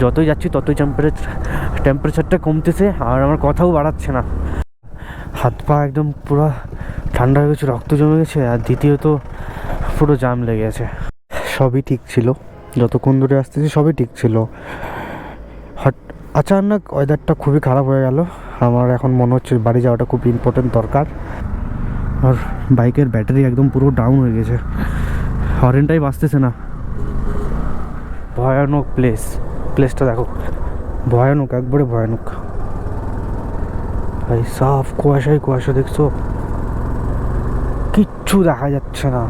যতই যাচ্ছি, ততই টেম্পারেচার টেম্পারেচারটা কমতেছে আর আমার কথাও বাড়াচ্ছে না। হাত পা একদম পুরো ঠান্ডা হয়ে গেছে, রক্ত জমে গেছে আর দ্বিতীয়ত পুরো জাম লেগে গেছে। সবই ঠিক ছিল। যতক্ষণ ধরে আসতেছি, সবই ঠিক ছিল। হট, আচানক ওয়েদারটা খুবই খারাপ হয়ে গেল। আমার এখন মনে হচ্ছে বাড়ি যাওয়াটা খুব ইম্পর্টেন্ট দরকার। আর বাইকের ব্যাটারি একদম পুরো ডাউন হয়ে গেছে। হরেনটাই বাঁচতেছে না। ভয়ানক প্লেস প্লেসটা দেখো। ভয়ানক একবারে ভয়ানক। ভাই সাফ কুয়াশাই কুয়াশা দেখছ? কিচ্ছু দেখা যাচ্ছে না।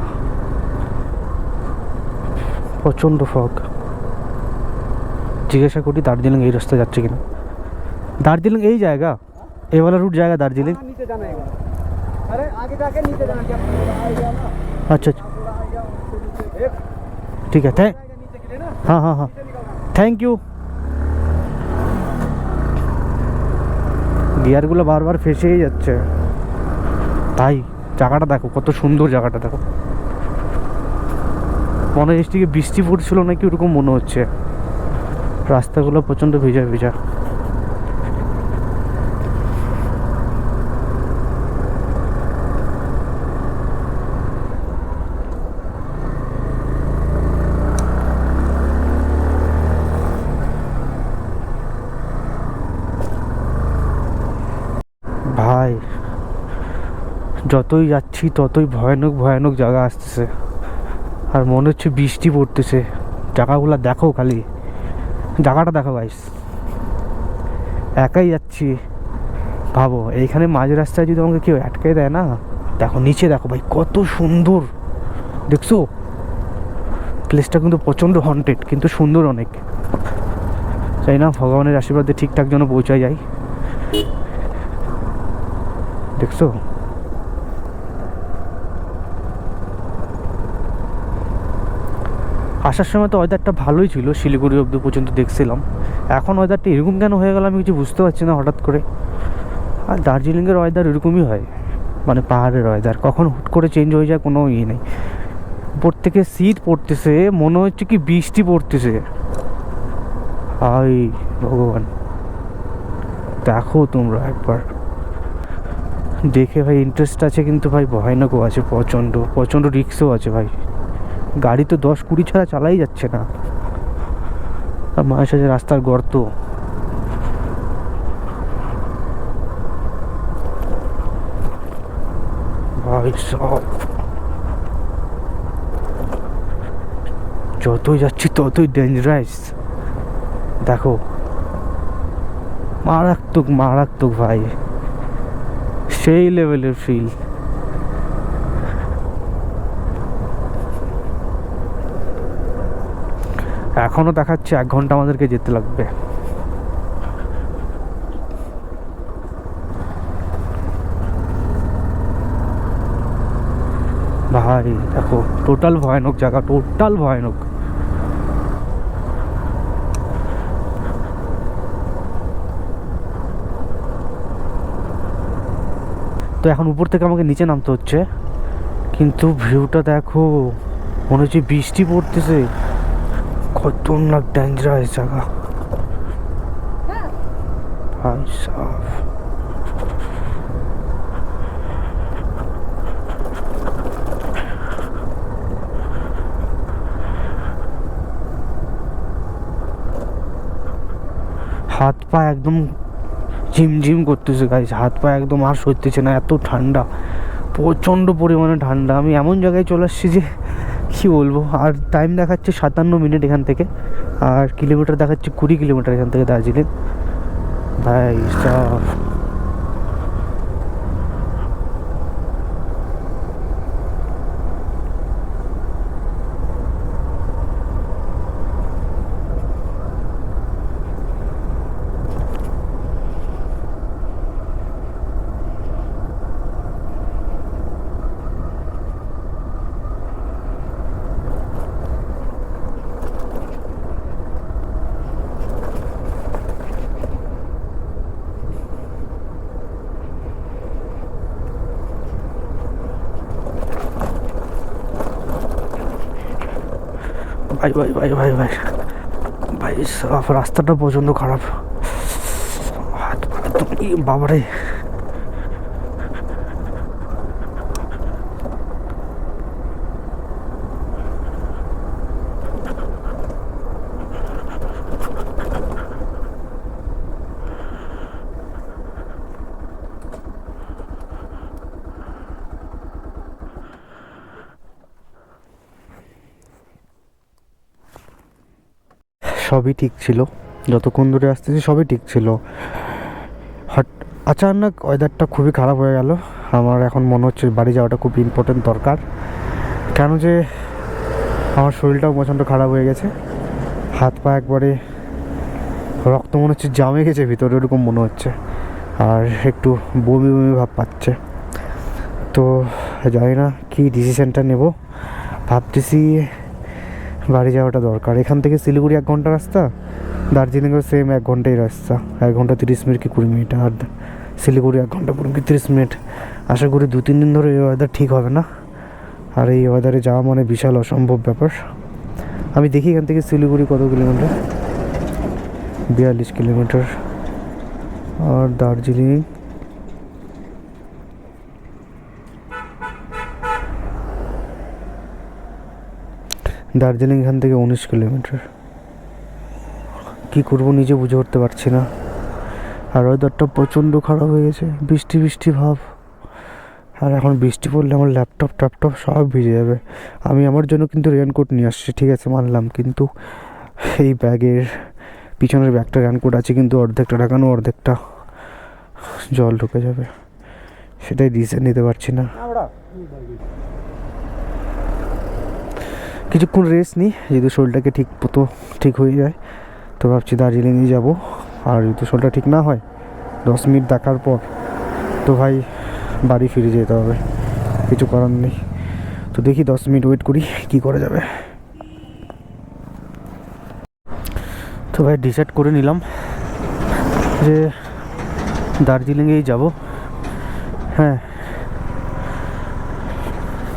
প্রচণ্ড ফগ জিজ্ঞাসা করি দার্জিলিং এই রাস্তা যাচ্ছে কিনা? দার্জিলিং এই জায়গা? এবালা রুট জায়গা দার্জিলিং? আচ্ছা আচ্ছা।, আচ্ছা আচ্ছা। ঠিক আছে। হ্যাঁ হ্যাঁ হ্যাঁ। থ্যাংক ইউ গিয়ারগুলো বারবার ফেসেই যাচ্ছে। তাই জায়গাটা দেখো, কত সুন্দর জায়গাটা দেখো। মনে হচ্ছে বৃষ্টি পড়ছিল নাকি ওরকম মনে হচ্ছে। রাস্তাগুলো প্রচণ্ড ভিজা ভিজা। যতই যাচ্ছি, ততই ভয়ানক ভয়ানক জায়গা আসতেছে। আর মনে হচ্ছে বৃষ্টি পড়তেছে। জায়গাগুলো দেখো খালি। জায়গাটা দেখো গাইস একাই যাচ্ছি। ভাবো, এইখানে মাঝ রাস্তায় যদি আমাকে কেউ আটকে দেয় না, দেখো, নিচে দেখো ভাই, কত সুন্দর। দেখছ? প্লেসটা কিন্তু প্রচণ্ড হন্টেড কিন্তু সুন্দর অনেক। চাই না? ভগবানের আশীর্বাদে ঠিকঠাক যেন পৌঁছায় যায় দেখছ? আসার সময় তো ওয়েদারটা ভালোই ছিল, শিলিগুড়ি অব্দি পর্যন্ত দেখছিলাম। এখন ওয়েদারটা এরকম কেন হয়ে গেল আমি কিছু বুঝতে পারছি না হঠাৎ করে। আর দার্জিলিংয়ের ওয়েদার এরকমই হয় মানে পাহাড়ের ওয়েদার কখন হুট করে চেঞ্জ হয়ে যায় কোনো ইয়ে নেই। উপর থেকে শীত পড়তেছে, মনে হচ্ছে কি বৃষ্টি পড়তেছে। হাই ভগবান। দেখো তোমরা একবার। দেখে ভাই ইন্টারেস্ট আছে কিন্তু ভাই ভয়ানকও আছে, প্রচণ্ড প্রচণ্ড রিক্সও আছে ভাই। গাড়ি তো দশ কুড়ি ছাড়া চালাই যাচ্ছে না। আর মাঝে সাঝে রাস্তার গর্ত। যতই যাচ্ছি, ততই ডেঞ্জারাস দেখো, মারাত্মক মারাত্মক ভাই। সেই লেভেলের ফিল এখনও দেখাচ্ছে, এক ঘণ্টা আমাদেরকে যেতে লাগবে। ভাই, দেখো টোটাল ভয়ানক জায়গা টোটাল ভয়ানক। তো এখন উপর থেকে আমাকে নিচে নামতে হচ্ছে, কিন্তু ভিউটা দেখো, মনে হচ্ছে বৃষ্টি পড়তেছে। খতরনাক ডেঞ্জারাস জায়গা। ভাই সাহ হাত পা একদম ঝিমঝিম করতেছে গাইস হাত পা একদম আর সইতেছে না, এত ঠান্ডা। প্রচণ্ড পরিমাণে ঠান্ডা। আমি এমন জায়গায় চলে আসছি যে কী বলব? আর টাইম দেখাচ্ছে সাতান্ন মিনিট এখান থেকে। আর কিলোমিটার দেখাচ্ছে কুড়ি কিলোমিটার এখান থেকে দার্জিলিং। ভাই ভাই ভাই ভাই ভাই ভাই। ভাই রাস্তাটা প্রচণ্ড খারাপ। বাবারে। সবই ঠিক ছিল। যতক্ষণ ধরে আসতেছি সবই ঠিক ছিল। হট, আচানক ওয়েদারটা খুবই খারাপ হয়ে গেল। আমার এখন মনে হচ্ছে বাড়ি যাওয়াটা খুব ইম্পর্টেন্ট দরকার। কেন যে আমার শরীরটাও প্রচণ্ড খারাপ হয়ে গেছে। হাত পা একবারে রক্ত মনে হচ্ছে জামে গেছে, ভিতরে ওরকম মনে হচ্ছে। আর একটু বমি বমি ভাব পাচ্ছে। তো জানি না কী ডিসিশনটা নেব। ভাবতেছি বাড়ি যাওয়াটা দরকার। এখান থেকে শিলিগুড়ি এক ঘণ্টা রাস্তা, দার্জিলিংয়েও সেম এক ঘন্টাই রাস্তা। এক ঘণ্টা তিরিশ মিনিট কি কুড়ি মিনিট? আর শিলিগুড়ি এক ঘণ্টা কুড়ি কি তিরিশ মিনিট? আশা করি দু, তিন দিন ধরে এই ওয়েদার ঠিক হবে না। আর এই ওয়েদারে যাওয়া মানে বিশাল অসম্ভব ব্যাপার। আমি দেখি এখান থেকে শিলিগুড়ি কত কিলোমিটার? বিয়াল্লিশ কিলোমিটার। আর দার্জিলিং দার্জিলিং এখান থেকে উনিশ কিলোমিটার। কী করব নিজে বুঝে উঠতে পারছি না। আর ওয়েদারটা প্রচণ্ড খারাপ হয়ে গেছে, বৃষ্টি বৃষ্টি ভাব। আর এখন বৃষ্টি পড়লে আমার ল্যাপটপ ট্যাপটপ সব ভিজে যাবে। আমি আমার জন্য কিন্তু রেনকোট নিয়ে আসছি, ঠিক আছে, মানলাম। কিন্তু এই ব্যাগের পিছনের ব্যাগটা রেনকোট আছে কিন্তু অর্ধেকটা, ঢাকানো অর্ধেকটা। জল ঢুকে যাবে। সেটাই ডিসিশন নিতে পারছি না। কিছুক্ষণ রেস্ট নিই যদি শরীরটাকে ঠিক মতো ঠিক হয়ে যায়। তো ভাবছি দার্জিলিংয়ে যাব। আর যদি শরীরটা ঠিক না হয়, দশ মিনিট দেখার পর তো ভাই বাড়ি ফিরে যেতে হবে, কিছু করার নেই। তো দেখি দশ মিনিট ওয়েট করি, কি করা যাবে। তো ভাই ডিসাইড করে নিলাম যে দার্জিলিংয়েই যাব। হ্যাঁ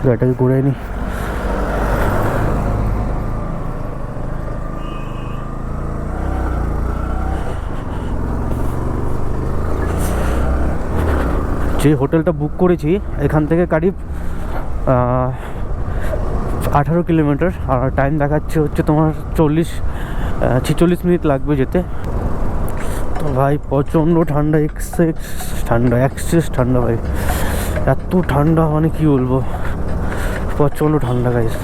গাড়িটাকে ঘুরে নিই। যে হোটেলটা বুক করেছি, এখান থেকে কারিব আঠারো কিলোমিটার। আর টাইম দেখাচ্ছে হচ্ছে তোমার চল্লিশ ছেচল্লিশ মিনিট লাগবে যেতে। তো ভাই, প্রচণ্ড ঠান্ডা এক্সেস ঠান্ডা এক্সেস ঠান্ডা ভাই। এত ঠান্ডা মানে কি বলব? প্রচণ্ড ঠান্ডা গাইস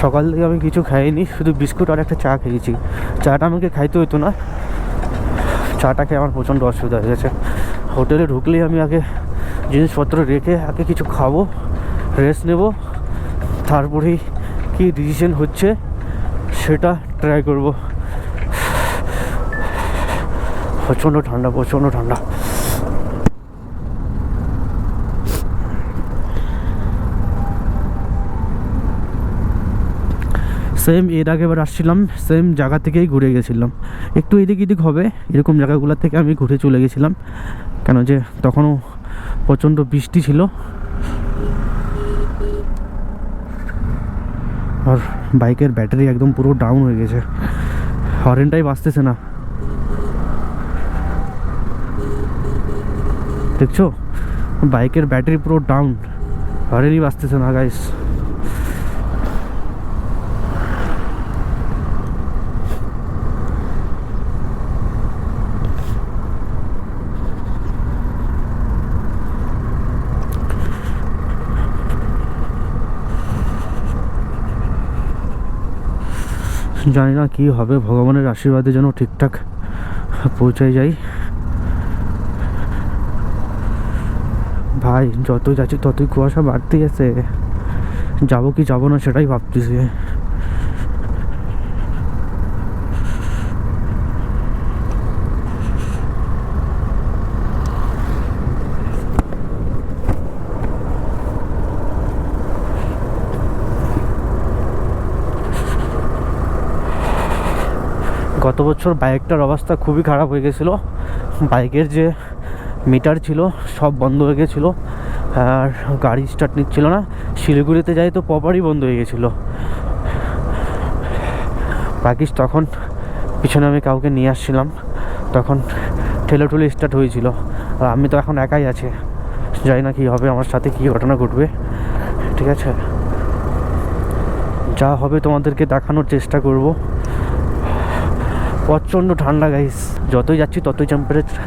সকাল থেকে আমি কিছু খাইনি, শুধু বিস্কুট আর একটা চা খেয়েছি। চাটা আমাকে খাইতে হতো না। চাটা খেয়ে আমার প্রচণ্ড অসুবিধা হয়ে গেছে। হোটেলে ঢুকলেই আমি আগে জিনিসপত্র রেখে আগে কিছু খাব রেস্ট নেব, তারপরেই কী ডিসিশন হচ্ছে সেটা ট্রাই করব। প্রচণ্ড ঠান্ডা প্রচণ্ড ঠান্ডা। সেম এর আগে এবার আসছিলাম সেম জায়গা থেকেই ঘুরে গেছিলাম। একটু এদিক এদিক হবে, এরকম জায়গাগুলো থেকে আমি ঘুরে চলে গেছিলাম। কেন যে তখনও প্রচণ্ড বৃষ্টি ছিল। আর বাইকের ব্যাটারি একদম পুরো ডাউন হয়ে গেছে। হরেনটাই বাঁচতেছে না। দেখছ? বাইকের ব্যাটারি পুরো ডাউন হরেনই বাঁচতেছে না গাইস জানি না কি হবে, ভগবানের আশীর্বাদে যেন ঠিকঠাক পৌঁছায় যাই। ভাই, যতই যাচ্ছি ততই কুয়াশা বাড়তেই আছে। যাব কি যাব না সেটাই ভাবতেছি। গত বছর বাইকটার অবস্থা খুবই খারাপ হয়ে গেছিল। বাইকের যে মিটার ছিল, সব বন্ধ হয়ে গেছিল। আর গাড়ি স্টার্ট নিচ্ছিল না। শিলিগুড়িতে যাই তো প্রপারই বন্ধ হয়ে গেছিল। রাকিস তখন পিছনে আমি কাউকে নিয়ে আসছিলাম। তখন ঠেলে ঠুলে স্টার্ট হয়েছিল। আর আমি তো এখন একাই আছে। জানি না কী হবে, আমার সাথে কী ঘটনা ঘটবে। ঠিক আছে? যা হবে তোমাদেরকে দেখানোর চেষ্টা করব। প্রচণ্ড ঠান্ডা গাইস যতই যাচ্ছি, ততই টেম্পারেচার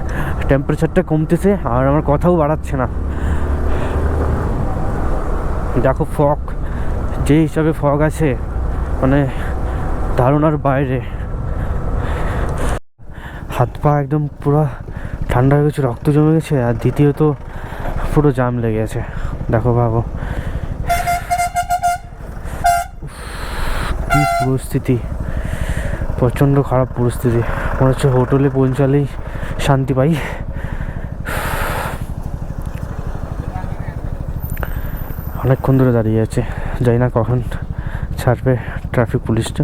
টেম্পারেচারটা কমতেছে আর আমার কথাও বাড়াচ্ছে না। দেখো ফগ যে হিসাবে ফগ আছে মানে ধারণার বাইরে। হাত পা একদম পুরো ঠান্ডা হয়ে গেছে, রক্ত জমে গেছে, আর দ্বিতীয়ত পুরো জাম লেগে গেছে। দেখো ভাবো কি পরিস্থিতি। প্রচণ্ড খারাপ পরিস্থিতি। মনে হচ্ছে হোটেলে পৌঁছালেই শান্তি পাই। অনেকক্ষণ ধরে দাঁড়িয়ে আছে। যাই না কখন ছাড়বে ট্রাফিক পুলিশটা।